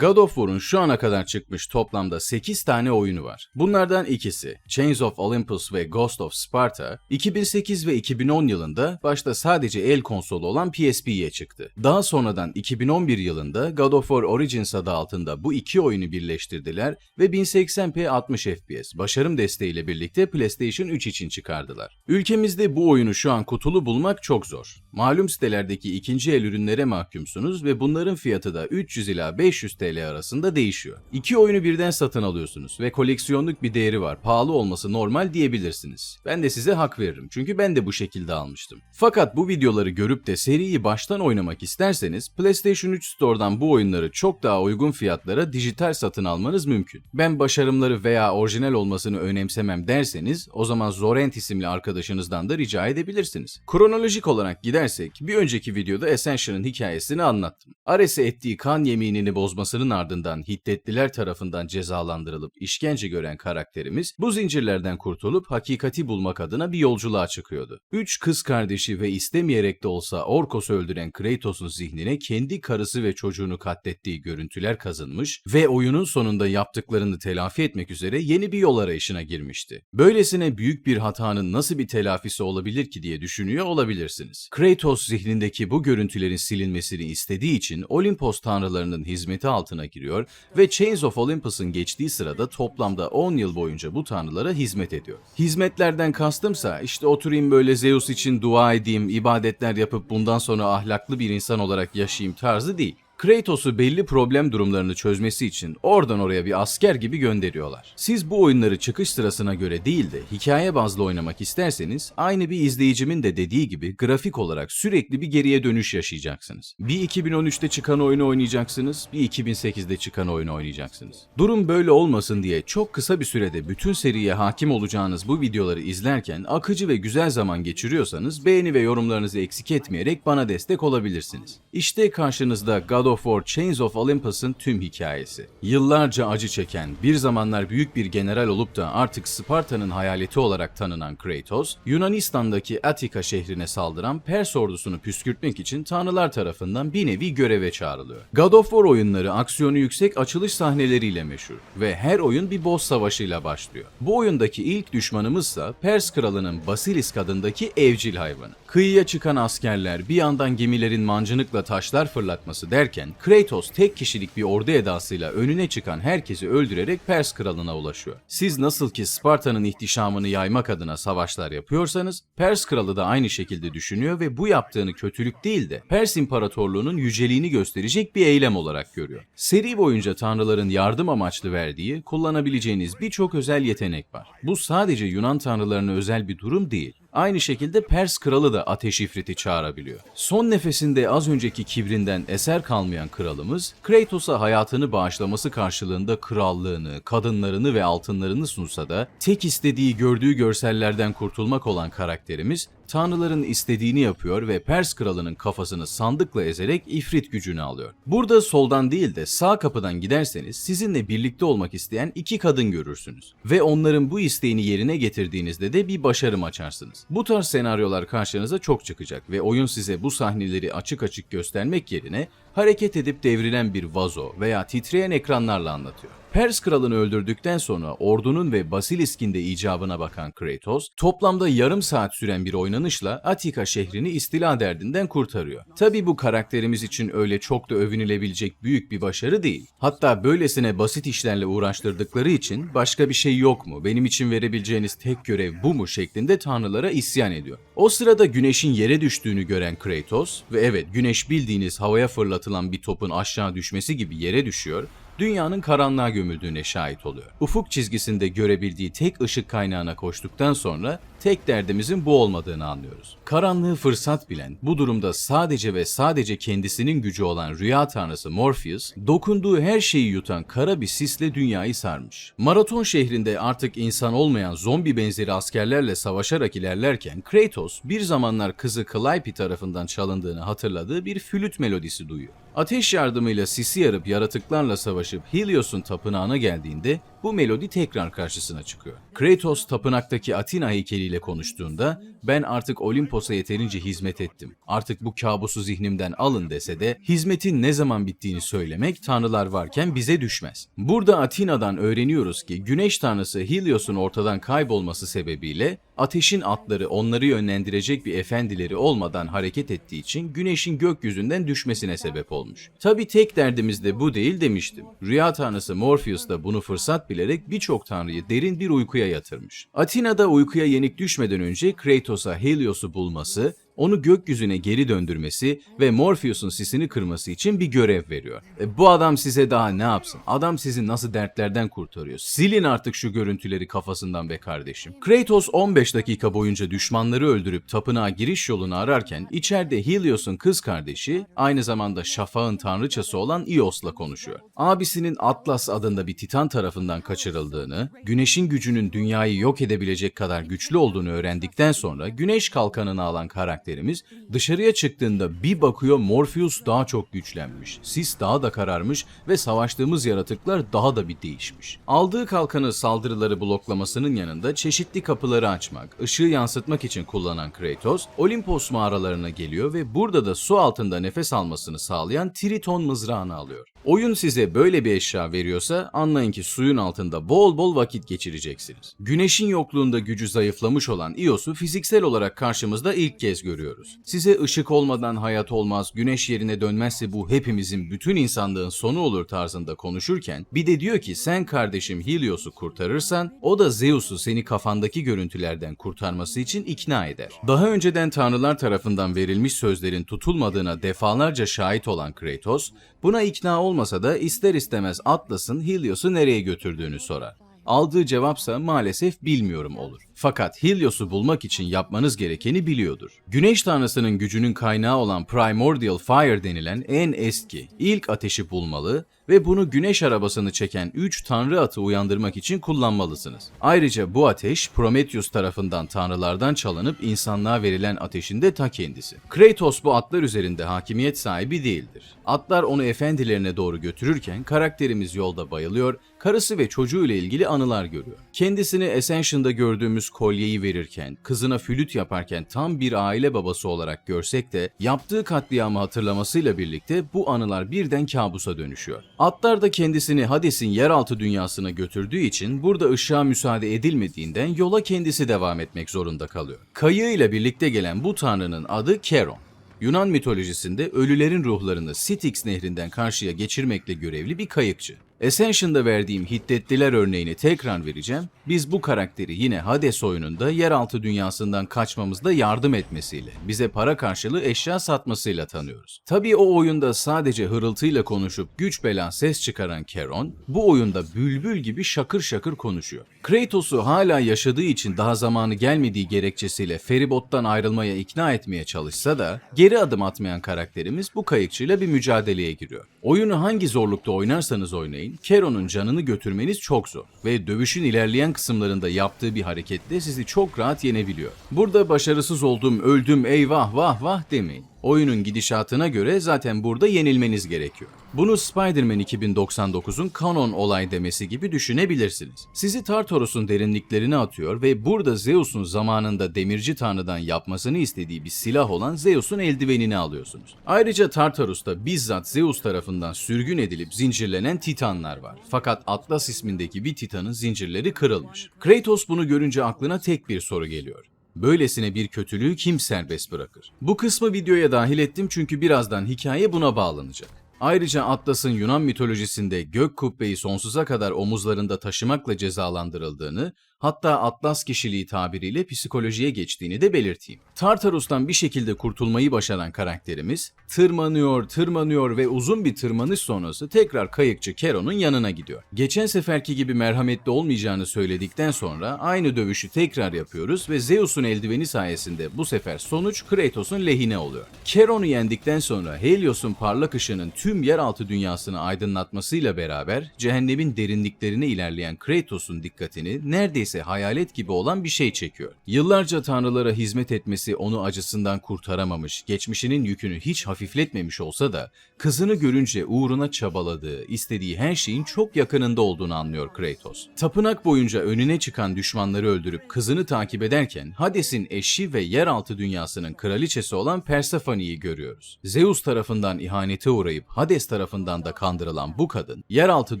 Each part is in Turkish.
God of War'un şu ana kadar çıkmış toplamda 8 tane oyunu var. Bunlardan ikisi Chains of Olympus ve Ghost of Sparta 2008 ve 2010 yılında başta sadece el konsolu olan PSP'ye çıktı. Daha sonradan 2011 yılında God of War Origins adı altında bu iki oyunu birleştirdiler ve 1080p 60 FPS başarım desteğiyle birlikte PlayStation 3 için çıkardılar. Ülkemizde bu oyunu şu an kutulu bulmak çok zor. Malum sitelerdeki ikinci el ürünlere mahkumsunuz ve bunların fiyatı da 300 ila 500 TL arasında değişiyor. İki oyunu birden satın alıyorsunuz ve koleksiyonluk bir değeri var. Pahalı olması normal diyebilirsiniz. Ben de size hak veririm çünkü ben de bu şekilde almıştım. Fakat bu videoları görüp de seriyi baştan oynamak isterseniz PlayStation 3 Store'dan bu oyunları çok daha uygun fiyatlara dijital satın almanız mümkün. Ben başarımları veya orijinal olmasını önemsemem derseniz o zaman Zorent isimli arkadaşınızdan da rica edebilirsiniz. Kronolojik olarak gidersek bir önceki videoda Ascension'ın hikayesini anlattım. Ares'e ettiği kan yeminini bozmasının ardından Hiddetliler tarafından cezalandırılıp işkence gören karakterimiz bu zincirlerden kurtulup hakikati bulmak adına bir yolculuğa çıkıyordu. Üç kız kardeşi ve istemeyerek de olsa Orkos'u öldüren Kratos'un zihnine kendi karısı ve çocuğunu katlettiği görüntüler kazınmış ve oyunun sonunda yaptıklarını telafi etmek üzere yeni bir yol arayışına girmişti. Böylesine büyük bir hatanın nasıl bir telafisi olabilir ki diye düşünüyor olabilirsiniz. Kratos zihnindeki bu görüntülerin silinmesini istediği için Olimpos tanrılarının hizmeti altına giriyor ve Chains of Olympus'un geçtiği sırada toplamda 10 yıl boyunca bu tanrılara hizmet ediyor. Hizmetlerden kastımsa işte oturayım böyle Zeus için dua edeyim, ibadetler yapıp bundan sonra ahlaklı bir insan olarak yaşayayım tarzı değil. Kratos'u belli problem durumlarını çözmesi için oradan oraya bir asker gibi gönderiyorlar. Siz bu oyunları çıkış sırasına göre değil de hikaye bazlı oynamak isterseniz aynı bir izleyicimin de dediği gibi grafik olarak sürekli bir geriye dönüş yaşayacaksınız. Bir 2013'te çıkan oyunu oynayacaksınız, bir 2008'de çıkan oyunu oynayacaksınız. Durum böyle olmasın diye çok kısa bir sürede bütün seriye hakim olacağınız bu videoları izlerken akıcı ve güzel zaman geçiriyorsanız beğeni ve yorumlarınızı eksik etmeyerek bana destek olabilirsiniz. İşte karşınızda God of War Chains of Olympus'ın tüm hikayesi. Yıllarca acı çeken, bir zamanlar büyük bir general olup da artık Sparta'nın hayaleti olarak tanınan Kratos, Yunanistan'daki Atika şehrine saldıran Pers ordusunu püskürtmek için tanrılar tarafından bir nevi göreve çağrılıyor. God of War oyunları aksiyonu yüksek açılış sahneleriyle meşhur ve her oyun bir boss savaşıyla başlıyor. Bu oyundaki ilk düşmanımızsa Pers kralının Basilisk adındaki evcil hayvanı. Kıyıya çıkan askerler bir yandan gemilerin mancınıkla taşlar fırlatması derken Kratos tek kişilik bir ordu edasıyla önüne çıkan herkesi öldürerek Pers kralına ulaşıyor. Siz nasıl ki Sparta'nın ihtişamını yaymak adına savaşlar yapıyorsanız Pers kralı da aynı şekilde düşünüyor ve bu yaptığını kötülük değil de Pers İmparatorluğu'nun yüceliğini gösterecek bir eylem olarak görüyor. Seri boyunca tanrıların yardım amaçlı verdiği kullanabileceğiniz birçok özel yetenek var. Bu sadece Yunan tanrılarına özel bir durum değil. Aynı şekilde Pers kralı da ateş ifriti çağırabiliyor. Son nefesinde az önceki kibrinden eser kalmayan kralımız, Kratos'a hayatını bağışlaması karşılığında krallığını, kadınlarını ve altınlarını sunsa da tek istediği gördüğü görsellerden kurtulmak olan karakterimiz tanrıların istediğini yapıyor ve Pers kralının kafasını sandıkla ezerek ifrit gücünü alıyor. Burada soldan değil de sağ kapıdan giderseniz sizinle birlikte olmak isteyen iki kadın görürsünüz. Ve onların bu isteğini yerine getirdiğinizde de bir başarım açarsınız. Bu tarz senaryolar karşınıza çok çıkacak ve oyun size bu sahneleri açık açık göstermek yerine hareket edip devrilen bir vazo veya titreyen ekranlarla anlatıyor. Pers kralını öldürdükten sonra ordunun ve Basilisk'in de icabına bakan Kratos, toplamda yarım saat süren bir oynanışla Atika şehrini istila derdinden kurtarıyor. Tabi bu karakterimiz için öyle çok da övünülebilecek büyük bir başarı değil. Hatta böylesine basit işlerle uğraştırdıkları için başka bir şey yok mu, benim için verebileceğiniz tek görev bu mu şeklinde tanrılara isyan ediyor. O sırada güneşin yere düştüğünü gören Kratos ve evet güneş bildiğiniz havaya fırlatılan bir topun aşağı düşmesi gibi yere düşüyor dünyanın karanlığa gömüldüğüne şahit oluyor. Ufuk çizgisinde görebildiği tek ışık kaynağına koştuktan sonra tek derdimizin bu olmadığını anlıyoruz. Karanlığı fırsat bilen, bu durumda sadece ve sadece kendisinin gücü olan rüya tanrısı Morpheus, dokunduğu her şeyi yutan kara bir sisle dünyayı sarmış. Maraton şehrinde artık insan olmayan zombi benzeri askerlerle savaşarak ilerlerken Kratos bir zamanlar kızı Calliope tarafından çalındığını hatırladığı bir flüt melodisi duyuyor. Ateş yardımıyla sisi yarıp yaratıklarla savaşıp Helios'un tapınağına geldiğinde bu melodi tekrar karşısına çıkıyor. Kratos tapınaktaki Athena heykeliyle konuştuğunda ben artık Olimpos'a yeterince hizmet ettim. Artık bu kabusu zihnimden alın dese de hizmetin ne zaman bittiğini söylemek tanrılar varken bize düşmez. Burada Atina'dan öğreniyoruz ki güneş tanrısı Helios'un ortadan kaybolması sebebiyle ateşin atları onları yönlendirecek bir efendileri olmadan hareket ettiği için güneşin gökyüzünden düşmesine sebep olmuş. Tabi tek derdimiz de bu değil demiştim. Rüya tanrısı Morpheus da bunu fırsat bilerek birçok tanrıyı derin bir uykuya yatırmış. Atina'da uykuya yenik düşmeden önce Kratos'a Helios'u bulması, onu gökyüzüne geri döndürmesi ve Morpheus'un sisini kırması için bir görev veriyor. E, bu adam size daha ne yapsın? Adam sizi nasıl dertlerden kurtarıyor? Silin artık şu görüntüleri kafasından be kardeşim. Kratos 15 dakika boyunca düşmanları öldürüp tapınağa giriş yolunu ararken içeride Helios'un kız kardeşi aynı zamanda şafağın tanrıçası olan Ios'la konuşuyor. Abisinin Atlas adında bir titan tarafından kaçırıldığını, güneşin gücünün dünyayı yok edebilecek kadar güçlü olduğunu öğrendikten sonra güneş kalkanını alan karakterimiz dışarıya çıktığında bir bakıyor Morpheus daha çok güçlenmiş, sis daha da kararmış ve savaştığımız yaratıklar daha da bir değişmiş. Aldığı kalkanı saldırıları bloklamasının yanında çeşitli kapıları açmak, ışığı yansıtmak için kullanan Kratos, Olimpos mağaralarına geliyor ve burada da su altında nefes almasını sağlayan Triton mızrağını alıyor. Oyun size böyle bir eşya veriyorsa anlayın ki suyun altında bol bol vakit geçireceksiniz. Güneşin yokluğunda gücü zayıflamış olan Ios'u fiziksel olarak karşımızda ilk kez görüyoruz. Size ışık olmadan hayat olmaz, güneş yerine dönmezse bu hepimizin bütün insanlığın sonu olur tarzında konuşurken bir de diyor ki sen kardeşim Helios'u kurtarırsan o da Zeus'u seni kafandaki görüntülerden kurtarması için ikna eder. Daha önceden tanrılar tarafından verilmiş sözlerin tutulmadığına defalarca şahit olan Kratos buna ikna olmasa da ister istemez Atlas'ın Helios'u nereye götürdüğünü sorar. Aldığı cevapsa maalesef bilmiyorum olur. Fakat Helios'u bulmak için yapmanız gerekeni biliyordur. Güneş tanrısının gücünün kaynağı olan Primordial Fire denilen en eski, ilk ateşi bulmalı ve bunu güneş arabasını çeken 3 tanrı atı uyandırmak için kullanmalısınız. Ayrıca bu ateş Prometheus tarafından tanrılardan çalınıp insanlığa verilen ateşin de ta kendisi. Kratos bu atlar üzerinde hakimiyet sahibi değildir. Atlar onu efendilerine doğru götürürken karakterimiz yolda bayılıyor, karısı ve çocuğu ile ilgili anılar görüyor. Kendisini Ascension'da gördüğümüz kolyeyi verirken, kızına flüt yaparken tam bir aile babası olarak görsek de yaptığı katliamı hatırlamasıyla birlikte bu anılar birden kabusa dönüşüyor. Atlar da kendisini Hades'in yeraltı dünyasına götürdüğü için burada ışığa müsaade edilmediğinden yola kendisi devam etmek zorunda kalıyor. Kayığıyla birlikte gelen bu tanrının adı Keron. Yunan mitolojisinde ölülerin ruhlarını Styx nehrinden karşıya geçirmekle görevli bir kayıkçı. Ascension'da verdiğim Hiddetliler örneğini tekrar vereceğim. Biz bu karakteri yine Hades oyununda yeraltı dünyasından kaçmamızda yardım etmesiyle, bize para karşılığı eşya satmasıyla tanıyoruz. Tabii o oyunda sadece hırıltıyla konuşup güç bela ses çıkaran Keron, bu oyunda bülbül gibi şakır şakır konuşuyor. Kratos'u hala yaşadığı için daha zamanı gelmediği gerekçesiyle feribottan ayrılmaya ikna etmeye çalışsa da geri adım atmayan karakterimiz bu kayıkçıyla bir mücadeleye giriyor. Oyunu hangi zorlukta oynarsanız oynayın, Keron'un canını götürmeniz çok zor ve dövüşün ilerleyen kısımlarında yaptığı bir hareketle sizi çok rahat yenebiliyor. Burada başarısız oldum, öldüm, eyvah vah vah demeyin. Oyunun gidişatına göre zaten burada yenilmeniz gerekiyor. Bunu Spider-Man 2099'un kanon olay demesi gibi düşünebilirsiniz. Sizi Tartarus'un derinliklerine atıyor ve burada Zeus'un zamanında demirci tanrıdan yapmasını istediği bir silah olan Zeus'un eldivenini alıyorsunuz. Ayrıca Tartarus'ta bizzat Zeus tarafından sürgün edilip zincirlenen titanlar var. Fakat Atlas ismindeki bir titanın zincirleri kırılmış. Kratos bunu görünce aklına tek bir soru geliyor. Böylesine bir kötülüğü kim serbest bırakır? Bu kısmı videoya dahil ettim çünkü birazdan hikaye buna bağlanacak. Ayrıca Atlas'ın Yunan mitolojisinde gök kubbeyi sonsuza kadar omuzlarında taşımakla cezalandırıldığını, hatta Atlas kişiliği tabiriyle psikolojiye geçtiğini de belirteyim. Tartarus'tan bir şekilde kurtulmayı başaran karakterimiz, tırmanıyor, tırmanıyor ve uzun bir tırmanış sonrası tekrar kayıkçı Keron'un yanına gidiyor. Geçen seferki gibi merhametli olmayacağını söyledikten sonra aynı dövüşü tekrar yapıyoruz ve Zeus'un eldiveni sayesinde bu sefer sonuç Kratos'un lehine oluyor. Keron'u yendikten sonra Helios'un parlak ışığının tüm yeraltı dünyasını aydınlatmasıyla beraber cehennemin derinliklerine ilerleyen Kratos'un dikkatini neredeyse neredeyse hayalet gibi olan bir şey çekiyor. Yıllarca tanrılara hizmet etmesi onu acısından kurtaramamış, geçmişinin yükünü hiç hafifletmemiş olsa da kızını görünce uğruna çabaladığı, istediği her şeyin çok yakınında olduğunu anlıyor Kratos. Tapınak boyunca önüne çıkan düşmanları öldürüp kızını takip ederken Hades'in eşi ve yeraltı dünyasının kraliçesi olan Persephone'yi görüyoruz. Zeus tarafından ihanete uğrayıp Hades tarafından da kandırılan bu kadın, yeraltı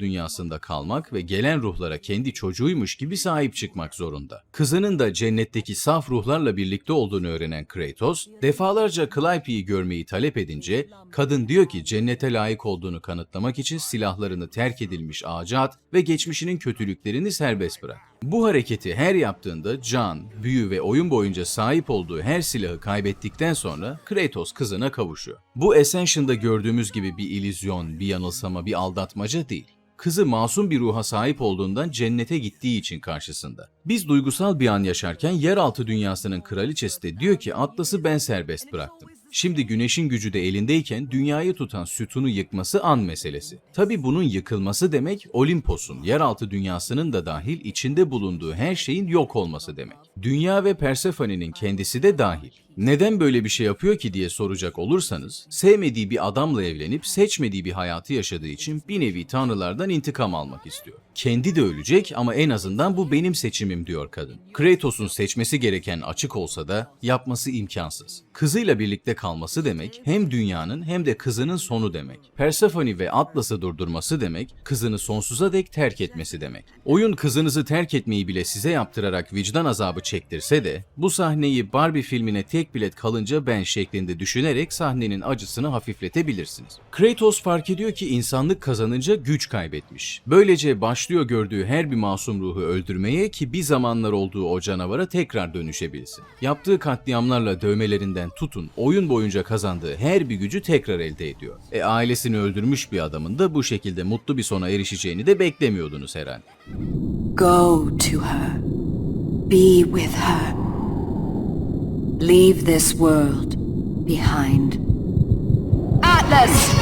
dünyasında kalmak ve gelen ruhlara kendi çocuğuymuş gibi sahip çıkmak zorunda. Kızının da cennetteki saf ruhlarla birlikte olduğunu öğrenen Kratos, defalarca Calliope'yi görmeyi talep edince, kadın diyor ki cennete layık olduğunu kanıtlamak için silahlarını terk edilmiş ağaca at ve geçmişinin kötülüklerini serbest bırak. Bu hareketi her yaptığında can, büyü ve oyun boyunca sahip olduğu her silahı kaybettikten sonra Kratos kızına kavuşuyor. Bu Ascension'da gördüğümüz gibi bir illüzyon, bir yanılsama, bir aldatmaca değil. Kızı masum bir ruha sahip olduğundan cennete gittiği için karşısında. Biz duygusal bir an yaşarken yeraltı dünyasının kraliçesi de diyor ki Atlas'ı ben serbest bıraktım. Şimdi güneşin gücü de elindeyken dünyayı tutan sütunu yıkması an meselesi. Tabi bunun yıkılması demek Olimpos'un, yeraltı dünyasının da dahil içinde bulunduğu her şeyin yok olması demek. Dünya ve Persephone'nin kendisi de dahil. Neden böyle bir şey yapıyor ki diye soracak olursanız, sevmediği bir adamla evlenip seçmediği bir hayatı yaşadığı için bir nevi tanrılardan intikam almak istiyor. Kendi de ölecek ama en azından bu benim seçimim diyor kadın. Kratos'un seçmesi gereken açık olsa da yapması imkansız. Kızıyla birlikte kalması demek hem dünyanın hem de kızının sonu demek. Persephone ve Atlas'ı durdurması demek, kızını sonsuza dek terk etmesi demek. Oyun kızınızı terk etmeyi bile size yaptırarak vicdan azabı çektirse de bu sahneyi Barbie filmine tek bilet kalınca ben şeklinde düşünerek sahnenin acısını hafifletebilirsiniz. Kratos fark ediyor ki insanlık kazanınca güç kaybetmiş. Böylece başlıyor gördüğü her bir masum ruhu öldürmeye ki bir zamanlar olduğu o canavara tekrar dönüşebilsin. Yaptığı katliamlarla dövmelerinden tutun oyun boyunca kazandığı her bir gücü tekrar elde ediyor. E ailesini öldürmüş bir adamın da bu şekilde mutlu bir sona erişeceğini de beklemiyordunuz herhalde. Go to her. Be with her. Leave this world behind. Atlas!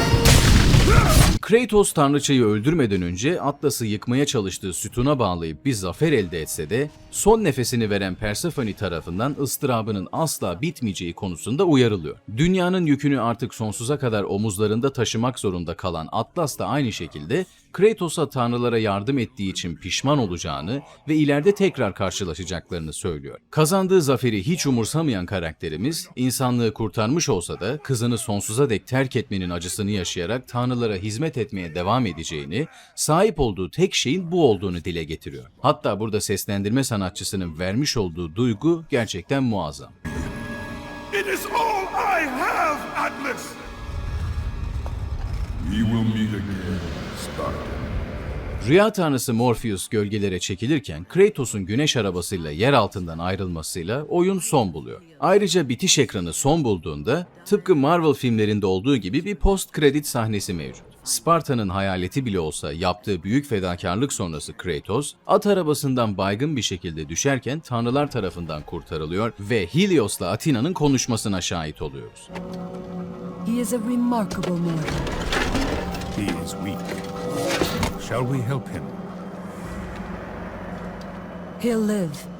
Kratos tanrıçayı öldürmeden önce Atlas'ı yıkmaya çalıştığı sütuna bağlayıp bir zafer elde etse de son nefesini veren Persephone tarafından ıstırabının asla bitmeyeceği konusunda uyarılıyor. Dünyanın yükünü artık sonsuza kadar omuzlarında taşımak zorunda kalan Atlas da aynı şekilde Kratos'a tanrılara yardım ettiği için pişman olacağını ve ileride tekrar karşılaşacaklarını söylüyor. Kazandığı zaferi hiç umursamayan karakterimiz, insanlığı kurtarmış olsa da kızını sonsuza dek terk etmenin acısını yaşayarak tanrılara hizmet etmeye devam edeceğini, sahip olduğu tek şeyin bu olduğunu dile getiriyor. Hatta burada seslendirme sanatçısının vermiş olduğu duygu gerçekten muazzam. It is all I have, Atlas! We will meet again, Spartan. Rüya tanrısı Morpheus gölgelere çekilirken Kratos'un güneş arabasıyla yer altından ayrılmasıyla oyun son buluyor. Ayrıca bitiş ekranı son bulduğunda tıpkı Marvel filmlerinde olduğu gibi bir post kredi sahnesi mevcut. Sparta'nın hayaleti bile olsa yaptığı büyük fedakarlık sonrası Kratos, at arabasından baygın bir şekilde düşerken tanrılar tarafından kurtarılıyor ve Helios'la Athena'nın konuşmasına şahit oluyoruz. He is a remarkable mortal. He is weak. Shall we help him? He'll live.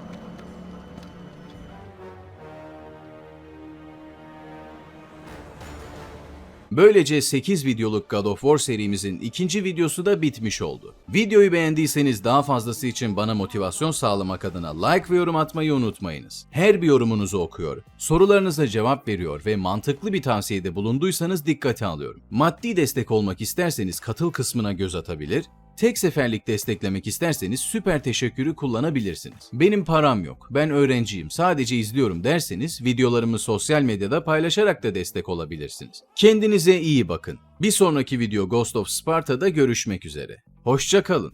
Böylece 8 videoluk God of War serimizin ikinci videosu da bitmiş oldu. Videoyu beğendiyseniz daha fazlası için bana motivasyon sağlamak adına like ve yorum atmayı unutmayınız. Her bir yorumunuzu okuyor, sorularınıza cevap veriyor ve mantıklı bir tavsiyede bulunduysanız dikkate alıyorum. Maddi destek olmak isterseniz katıl kısmına göz atabilir, Tek seferlik desteklemek isterseniz süper teşekkürü kullanabilirsiniz. Benim param yok, ben öğrenciyim, sadece izliyorum derseniz videolarımı sosyal medyada paylaşarak da destek olabilirsiniz. Kendinize iyi bakın. Bir sonraki video Ghost of Sparta'da görüşmek üzere. Hoşça kalın.